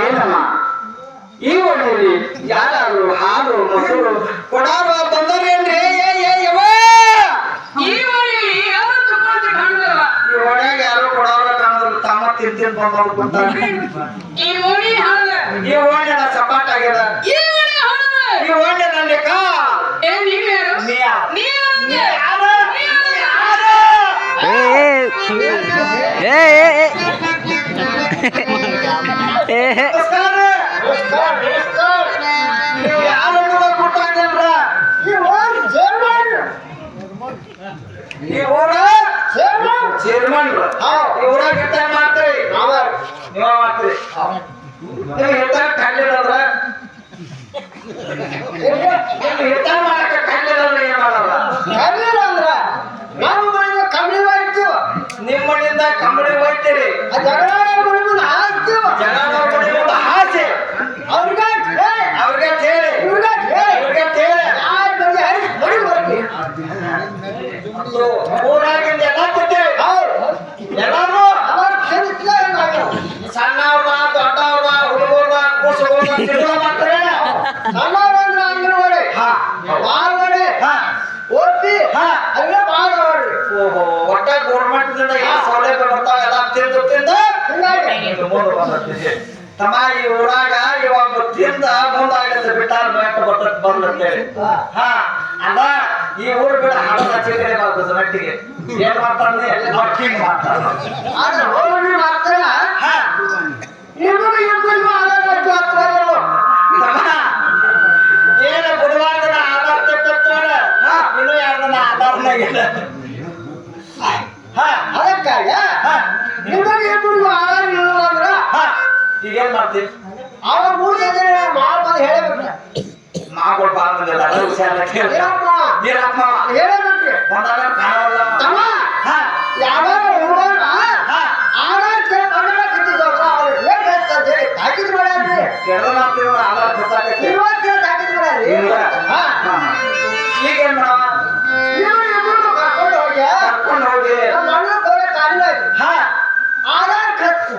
ಏನಮ್ಮ ಈ ಒಳ್ಳೆಯಲ್ಲಿ ಯಾರು ಹಾಲು ಮೊಸರು ಕೊಡಾರ ಬಂದವೇನ್ರಿ ಏ ಏ ಯವ್ವ! ಈ ಯಾರು ಕೊಡಾರ ತಮ್ಮ ತಿಂತೀನಿ ಬಂದವ್ರು ಗೊತ್ತಾಗ ಈ ಮನೆ ಹಾಳ ಈ ಓಣ್ಯನ ಸಪಾಟ ಆಗ್ಯದ. ಈ ಓಣಿ ನನ್ನ ಕಾ? ಏ ಏ. ಚೇರ್ಮನ್ ಈ ಊರ ಚೇರ್ಮನ್ ಚೇರ್ಮನ್ ಈ ಊರಾಗ ಇರ್ತಾರ ಮಾಡ್ತೀರಿ ನೀವ ಮಾಡ್ತೀರಿ ನೀವು ಇರ್ತಾರ ಕಂಡಿರಲ್ರ ಇರ್ತಾರ ಮಾಡಕ ಕಂಡಿರಲ್ರ ಏನ್ ಮಾಡಲ್ಲ ಕರ್ಲಿಲ್ಲ ಅಂದ್ರ ನಾವು ಮನೆಯಿಂದ ಕಂಬಳಿ ಹೋಯ್ತೀವ ನಿಮ್ಮ ಮನೆಯಿಂದ ಕಂಬಳಿ ಹೋಯ್ತೀರಿ ಆ ಜಗಳ ಮನೆ ಹಾಕ್ತೀವ ಜನ ನೋಡಿ ಒಂದು ಆಸೆ ಅವ್ರಿಗೆ ಹೇ, ಅವ್ರಿಗೆ ಕೇಳಿ ಇವ್ರಿಗೆ ಹೇ. ಅವ್ರಿಗೆ ಕೇಳಿ ಯಾರ್ ಬಂದು ಹರಿಸಿ ಬಡಿ ಬರ್ತಿ ಊರಾಗಿಂದ ಎಲ್ಲ ಕೊಟ್ಟೇವಿ ಎಲ್ಲಾರು ಅವ್ರ ಕೇಳಿಸ್ಲ ಏನಾಗ್ಯಾವ? ಸಣ್ಣವ್ರ ದೊಡ್ಡವ್ರ ಹುಡುಗರ ಕೂಸುಗಳ ತಿರುಗ ಸಣ್ಣವ್ರಂದ್ರ ಅಂಗನವಾಡಿ. ಹಾ. ಬಾಲ್ವಾಡಿ ಹಾ. ಓದ್ತಿ. ಹಾ. ಅಲ್ಲ ಓಹೋ ಒಟ್ಟ ಗೌರ್ಮೆಂಟ್ ದಿಂದ ಈ ಸೌಲಭ್ಯ ಬರ್ತಾವ ಎಲ್ಲ ತಿಂದು ತಿಂದ ಹಿಂಗಾಗಿ. ತಮ್ಮ ಈ ಊರಾಗ ಇವಾಗ ತಿಂದ ಮುಂದಾಗತ್ತೆ ಬಿಟ್ಟಾರ ಬರ್ತೈತಿ ಬಂದಂತೇಳಿ ಹಾ. ಅದ ಈ ಊರು ಬೇಡ ಚಿಗರೆ ಬರ್ತದ ಮಟ್ಟಿಗೆ ಏನ್ ಮಾಡ್ತಾನೆ ವರ್ಕಿಂಗ್ ಮಾಡ್ತಾರ ಆದ್ರೆ ಹೋಗಿ ಮಾಡ್ತಾರ ಇಬ್ಬರು ಏನ ಆಧಾರ ಇನ್ನು ಆಧಾರನ ಇಲ್ಲ. ಅದಕ್ಕಾಗ ಹಾ. ಇಬ್ಬರು ಇಬ್ಬರಿಗೂ ಆಧಾರ ಇಲ್ಲ ಅಂದ್ರ? ಹಾ. ಈಗೇನ್ ಮಾಡ್ತೀವಿ ಅವ್ರ ಮೂರು ಜನ ಮಾಲ್ ಬಂದು ಹೇಳಬೇಕು ಮಾಗಳು ಬಾ ಬಂದಿಲ್ಲ ಅದು ಹುಷಾರ ಕಾಣವಲ್ಲ. ತಮ್ಮ ಹಾ. ಯಾವಾಗ ಹುಡುಗರ ಹಾ. ಆಧಾರ ಕನ್ನಡ ಕತ್ತಿದ್ದವ್ರ ಅವ್ರು ರೇಟ್ ಹೆಚ್ಚು ಅಂತ ಹೇಳಿ ತಾಕೀತು ಮಾಡ್ಯಾರ್ರಿ ಎರಡು ಮಾತು ಆಧಾರ ಗೊತ್ತಾಗತ್ತೆ ಇವತ್ತೇ ಮಾಡ್ಯಾರ್ರಿ ಹಾ. ಹಾ. ಮಾಡವ ಕರ್ಕೊಂಡು ಹೋಗಿ. ಕರ್ಕೊಂಡು ಹೋಗಿ. ನಮ್ಮ ಅಣ್ಣ ಕೋಲೆ ಕಾಲಿಲ್ಲ ಇದು. ಹಾ. ಆಧಾರ ಖರ್ಚು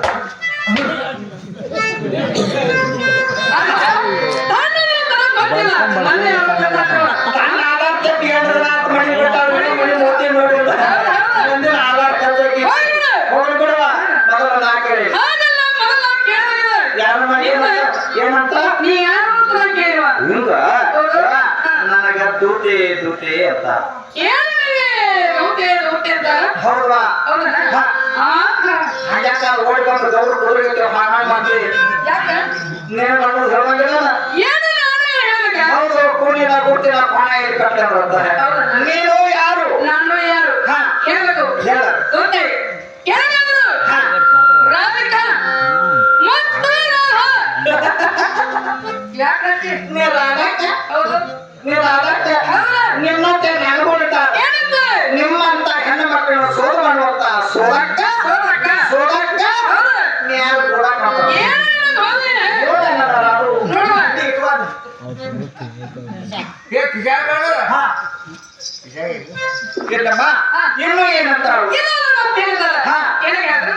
ದೂತಿ ದೂತಿ ಅಂತ? ಹೌದಾ. ಓಡಿ ಬಂದು ಮಾಡ್ತೀವಿ? ನೀನು? ಹೌದು ಕೂಲಿನ ಕೊಟ್ಟಿನ ಕೋಣ ಇಲ್ಲಿ ಹೌದಾ? ನೀನು ಯಾರು? ನಾನು ಯಾರು? ಹೇಳಬೇಕು ಹೇಳ. ಯಾಕಂತೆ? ನೀ ಹೌದು. ನೀ? ನಿನ್ನಂತೆ ನೆನಗುಳ್ತ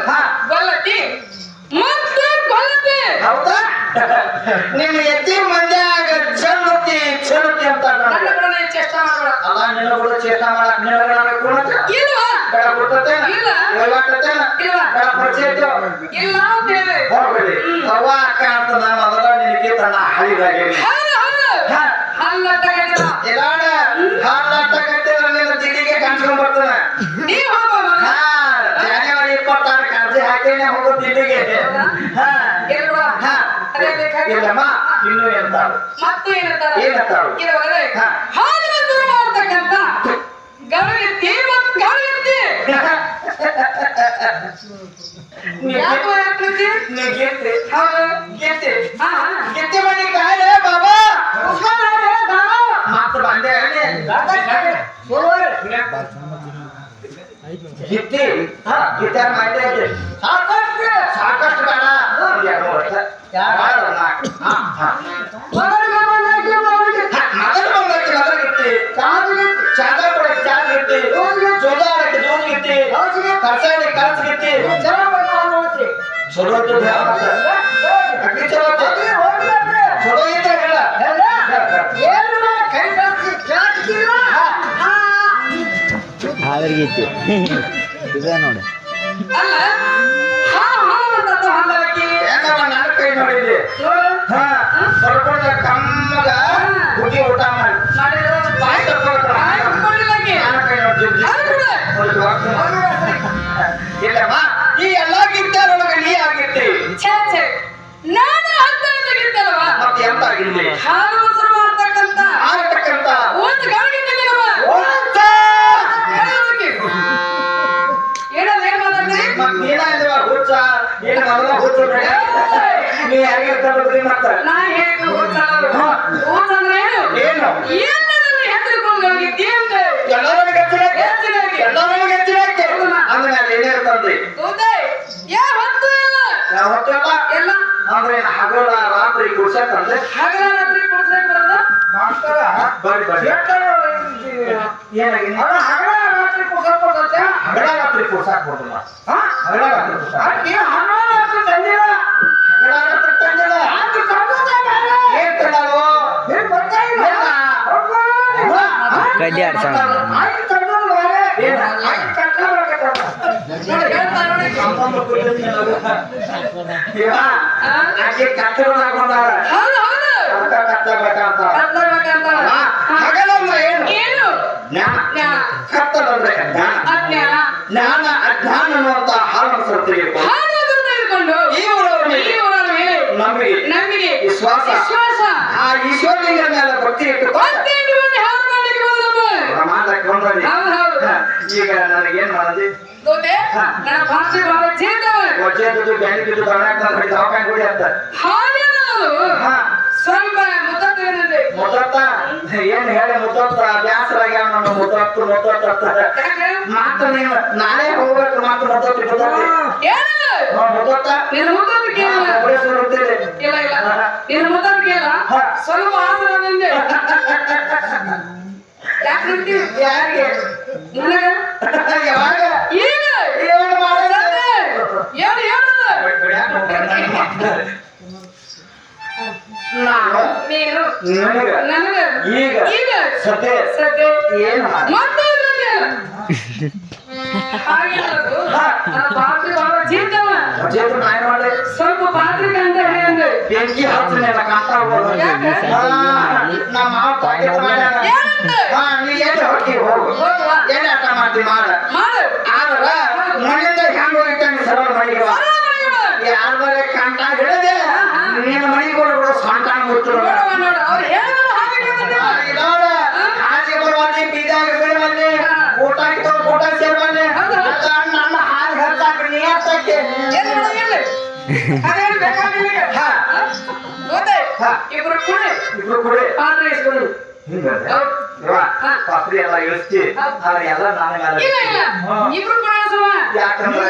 ಹಾ. ಗೊಲ್ಲಟ್ಟಿ ಮತ್ತು ಹೌದಾ? ನಿಮ್ಮ ಎತ್ತಿ ಮಂದ್ಯಾಗ ಚೆಲ್ಲುತ್ತಿ ಚೆಲ್ಲುತ್ತಿ ಅಂತ ನನ್ನ ನೀನು ಚೇಷ್ಟ ಮಾಡ್ಬೇಡ. ಅಲ್ಲ ನಿನ್ನ ಕೂಡ ಚೇತ ಮಾಡಕ್ ನಿನ್ನ ಕೊಡಕ ಇಲ್ವಾ? ಬೇಡ ಕೊಡ್ತೇನ ಇಲ್ಲ. ಹೇಳಾಕತ್ತೇನ ಇಲ್ಲ. ಬೇಡ ಪರಿಚಯ ಇಲ್ಲ ಅಂತ ಹೇಳಿ. ಹೋಗ್ಬಿಡಿ. ಅಂತ ನಾನು ಮೊದಲ ನಿನಗೆ ತನ್ನ ಹಳಿದಾಗೇನಿ. ಹೌದು, ಇಲ್ಲಮ್ಮ ಇನ್ನೂ ಎಂತಾರು ಮತ್ತು ಏನಂತಾರೆ? ಏನಂತಾರು? ಇದುವರೆಗೆ ಹಾ. ಹಾಲಿನ ಶುರು ಮಾಡ್ತಕ್ಕಂಥ ಗರುಡೆತ್ತಿ ಮತ್ತು ಗರುಡೆತ್ತಿ. ಯಾಕೋ ಯಾಕಂತಿ? ನೀ ಚಲೋ ಚಲೋ ಐತೆ ಆದ್ರಿಗಿತ್ತು ಇದೆ ನೋಡಿ. ತರ್ಕೊಳ್ಳಿಲ್ಲಾಕಿ. ನನ್ನ ಕೈ ನೋಡ್ತಿದ್ರಿ ಅದು ಕೂಡ. ಇಲ್ಲಮ್ಮ ಈ ಎಲ್ಲಾ ಗಿದ್ದರೊಳಗೆ ನೀ ಆಗಿರ್ತಿ. ನಾನು ಹತ್ತೈದಕ್ಕಿದ್ದಲ್ವ ಮತ್ತೆ ಎಂತ ಆಗಿರ್ಲಿ? ಹಾಲು ಮೊಸರು ಮಾಡ್ತಕ್ಕಂತ ಆಗತಕ್ಕಂತ ಒಂದು ಗಳಿಗಿದ್ದೀನವ ಓಂತ! ಏನದು ಏನ್ ಮತ್ತ್ ನೀನ ಅಂದಿವ ಹುಚ್ಚ. ನೀ ಯಾರಿಗೆ ತರೋದ್ರಿ ಮತ್ತ? ನಾ ಹೇಗೆ ಓದ್ತಾಳಲ್ಲ? ಓದ್ ಅಂದ್ರೆ ಏನು? ಏನು? ಹೆದರಿಕೊಂಡು ಅಂದ್ರೆ ಇರ್ತಂದ್ರಿ ಹೌದೇ? ಯಾ ಹೊತ್ತು ಇಲ್ಲ. ಹೊತ್ತಲ್ಲ ಎಲ್ಲ ಅಂದ್ರೆ ಹಗಲ ರಾತ್ರಿ ಹಗಲ ರಾತ್ರಿ ಕುಡ್ಸಕ್ ಬರೋದ? ಬರ್ರಿ ಬರ್ರಿ. ಏನಾಗಿದೆ? ಹಗಲ ರಾತ್ರಿ ಕುಡ್ಸಾಕ್ ಬರ್ದಲ್ಲ ಹಗಲ ರಾತ್ರಿ ಕುಡ್ಸಾಕ್ ಹಗಲ ರಾತ್ರಿ ಏನ್ ತಂದಾಳು? ಇಲ್ಲ. ಕಡ್ಡಿ ಆಡ್ಸೋಣ ಏನ? ನೋಡಿ, ಹೇಳ್ತಾ ನೋಡಿ. ಇವ, ಆಕೆ ವಿಶ್ವಾಸ ಆ ಈಶ್ವರಲಿಂಗ ಮೇಲೆ ಭಕ್ತಿ ಇಟ್ಟುಕೊಂಡು ಬಂದ್ರಿ ಹೌದು. ಈಗ ನನಗೇನ್ ಗೊತ್ತೇ? ನನ್ನ ಭಾಷೆ ಬಹಳ. ಒಜ್ಜೆ ಬಿದ್ದು ಬ್ಯಾಂಕ್ ಬಿದ್ದು ನಾನು ದವಾಖಾನೆ ಅಂತ. ಸ್ವಲ್ಪ ಮುತ್ತತ್ತೇನಂತೆ. ಮುತ್ತತ್ತ ಏನ್ ಹೇಳಿ ಮುತ್ತತ್ತ ಬ್ಯಾಸರಾಗ್ಯಾವ ನಮ್ಮ ಮುತ್ತತ್ತು ಮುತ್ತತ್ತ? ಮಾತು ನೀನು ನಾಳೆ ಹೋಗ್ಬೇಕು ಮಾತು ಮುತ್ತತ್ತು ಮುತ್ತತ್ತಿ ಏನದು? ಹಾ, ಮುತ್ತತ್ತ ನಿನ್ನ ಮುತ್ತತ್ತು ಕೇಳ ಹಾ, ಉಳಿಸ್ಕೊಂಡು ಹೋಗ್ತಿದ್ದೆ. ಇಲ್ಲ ಇಲ್ಲ ಹಾ. ಸ್ವಲ್ಪ ಆಸರ ನಂದೆ ಯಾಕೆ ನೋಡ್ತೀವಿ ಯಾರಿಗೆ ಈಗ ಏನು ಮಾಡೋದು? ಏನು ಹೇಳದು ನಾನು ನೀನು ನನಗ ಈಗ ಈಗ ಸದ್ಯ ಸದ್ಯ ಏನ್ ಮತ್ತೆ ಪಾತ್ರೆ ಬಹಳ ಜೀತವ. ಜೇತು ನಾಯಿ ಮಾಡಿ ಸ್ವಲ್ಪ ಪಾತ್ರಿಕೆ ಅಂತ ಬೆಂಕಿ ಹಚ್ಚನೆ ನಮ್ಮ ನೀ ಎಲ್ಲಿ ಹೋಗಿ? ಹೋಗು. ಏನ್ ಆಟ ಮಾಡ್ತಿ ಮಾಡ ಆದ್ರ ಮನೆಯಿಂದ ಹೆಂಗ್ ಸರಳ. ಯಾರ ಬರೀ ಕಂಟ ಹಿಡದೆ? ಮನೆಗೆ ಕೊಡ್ಬಿಡು ಬರುವಲ್ಲಿ ಬೀದಾಗ ಬೀಳುವಲ್ಲಿ ಊಟ ಊಟ ಸೇರುವಲ್ಲಿ ನನ್ನ ಹಾಲು ನೀ? ಅದೇನು ಬೇಕಾಗಿಲ್ಲ ಹಾ? ಇಬ್ರು ಕೂಡಿ. ಇಬ್ರು ಪಾತ್ರೆ. ಪಾತ್ರೆ ಎಲ್ಲ ಇಳಿಸ್ತಿ. ಆದ್ರೆ ಎಲ್ಲ ನಾನು. ಇಬ್ರು. ಯಾಕಂದ್ರೆ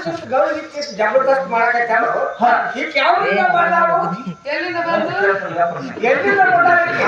ಏನು ಏನ್ ಮಾತಾಡ್ತೀರಿ? ಜಬರ್ದಸ್ತ್ ಮಾಡಕತ್ತಾನು ಹಾ. ಈಗ ಯಾವ್ರಿಂದ ಬಂದಾವು ಎಲ್ಲಿಂದ ಬಂತು? ಎಲ್ಲಿಂದ ಬಂದಾವು ಈಗ?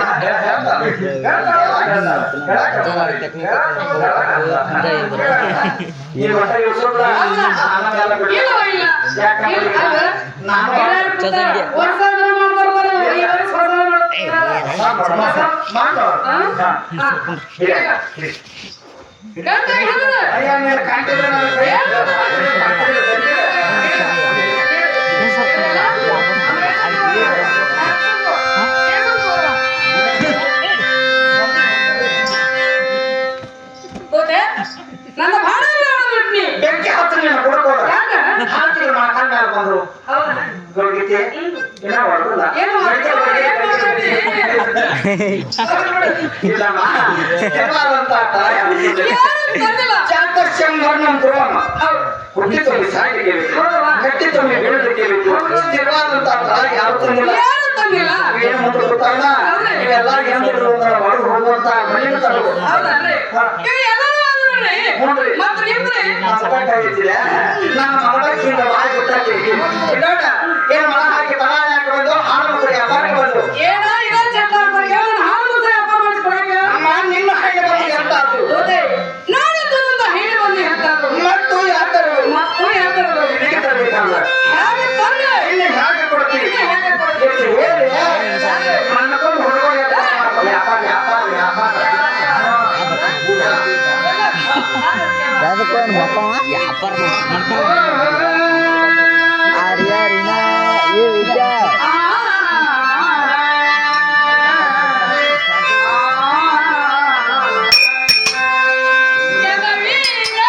ನನ್ನ ಭಾಳ ಬೆಂಕಿ ನೀನು ಕೊಡ್ಕೋದ. ಯಾಕ? ಮಾತಾಡ ಬಂದ್ರು. ಹೌದಾ? ಏನೋ? ಇಲ್ಲಮ್ಮ ಹುಟ್ಟಿ ತುಂಬಿ. ಗಟ್ಟಿ ತುಂಬಿ ಬೀಳಲಿಕ್ಕೆ ಬಿತ್ತು. ಸ್ಥಿರವಾದಂತ ತಾಯಿ ಯಾರು ತಂದಿಲ್ಲ. ಯಾರು ತಂದಿಲ್ಲ? ಏನು ಮುಂದೆ ಗೊತ್ತಾಗಲ್ಲ ನೀವೆಲ್ಲ ಏನಿದ್ರು ಹೊರಗೆ ಹೋಗುವಂತ ಮಣ್ಣಿನ ತರಲು ಹೌದಲ್ರಿ. ಇವ್ ಏನೋ Yaper motong ah. Yaper motong. Arya Rina Yuda. Yaper Rina.